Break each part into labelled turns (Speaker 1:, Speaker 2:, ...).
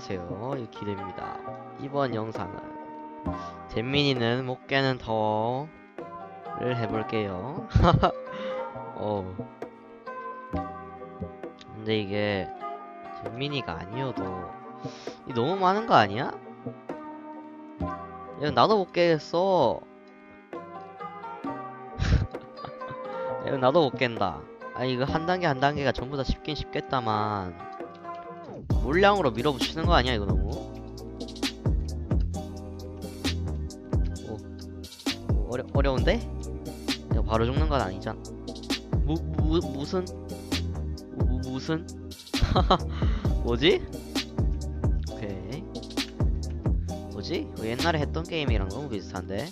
Speaker 1: 자 이번 영상은 잼민이는 못 깨는 터를 해볼게요. 어. 근데 이게 잼민이가 아니어도 이 너무 많은 거 아니야? 야 나도 못 깨겠어. 야 나도 못 깬다. 아 이거 한 단계 한 단계가 전부 다 쉽긴 쉽겠다만 물량으로 밀어붙이는 거 아니야 이거 너무? 오, 오 어려 어려운데? 이거 바로 죽는 건 아니잖아. 무, 무 무슨 무, 무슨 뭐지? 오케이 뭐지? 이거 옛날에 했던 게임이랑 너무 비슷한데?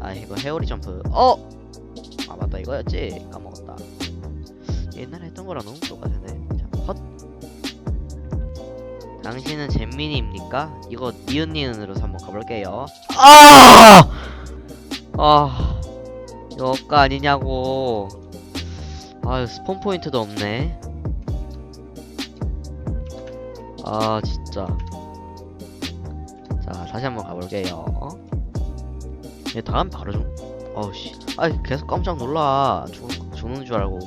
Speaker 1: 아 이거 헤어리 점프 어! 아 맞다 이거였지 까먹었다 옛날에 했던 거랑 너무 똑같은데 자, 헛. 당신은 잼민이입니까? 이거 니은니은으로 한번 가볼게요. 아! 아 여가 아니냐고. 아유 스폰 포인트도 없네. 아 진짜. 자 다시 한번 가볼게요. 얘 다음 바로 좀 어우씨. 아 계속 깜짝 놀라. 죽, 죽는 줄 알고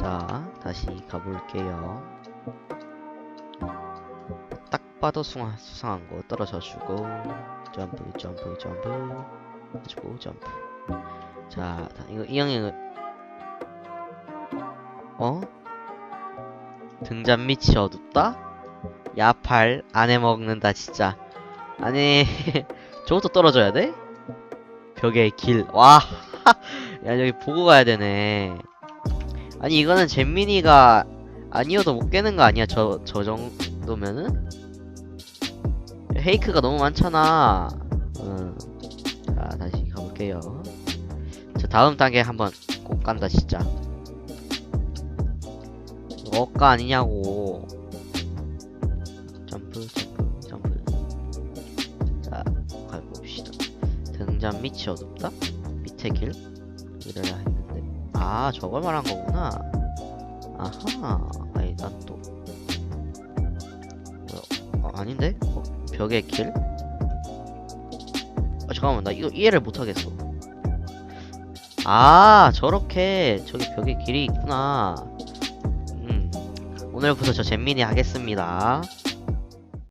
Speaker 1: 자 다시 가볼게요 딱 봐도 수상, 수상한 거 떨어져 주고 점프 점프 점프 주고 점프 자 다- 이거 이 형이 어? 등잔 밑이 어둡다? 야팔 안에 먹는다 진짜 아니 저것도 떨어져야 돼? 벽에 길. 와. 야, 여기 보고 가야 되네. 아니, 이거는 잼민이가 아니어도 못 깨는 거 아니야? 저, 저 정도면은? 헤이크가 너무 많잖아. 응. 자, 다시 가볼게요. 자, 다음 단계 한번 꼭 간다, 진짜. 억가 아니냐고. 점프, 점프, 점프. 자, 가봅시다. 등잔 밑이 어둡다? 밑에 길? 이래야 했는데 아 저걸 말한 거구나. 아하 아니 난또. 뭐야 아, 아닌데? 어, 벽의 길? 아 잠깐만 나 이거 이해를 못하겠어. 아 저렇게 저기 벽에 길이 있구나. 음 오늘부터 저 잼민이 하겠습니다